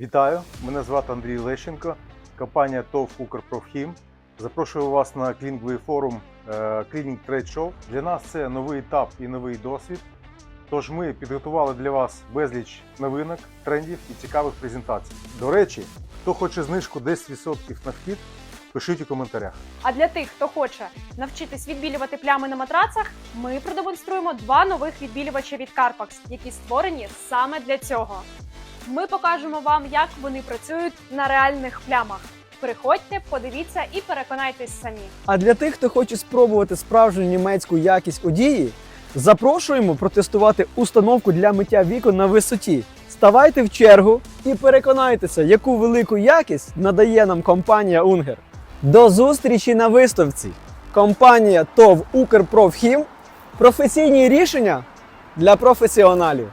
Вітаю! Мене звати Андрій Лещенко, компанія ТОВ «Укрпрофхім». Запрошую вас на клінінговий форум Cleaning Trade Show. Для нас це новий етап і новий досвід. Тож ми підготували для вас безліч новинок, трендів і цікавих презентацій. До речі, хто хоче знижку 10% на вхід, пишіть у коментарях. А для тих, хто хоче навчитись відбілювати плями на матрацах, ми продемонструємо два нових відбілювача від Carpax, які створені саме для цього. Ми покажемо вам, як вони працюють на реальних плямах. Приходьте, подивіться і переконайтесь самі. А для тих, хто хоче спробувати справжню німецьку якість одії, запрошуємо протестувати установку для миття вікон на висоті. Ставайте в чергу і переконайтеся, яку велику якість надає нам компанія Унгер. До зустрічі на виставці. Компанія ТОВ Укрпрофхім. Професійні рішення для професіоналів.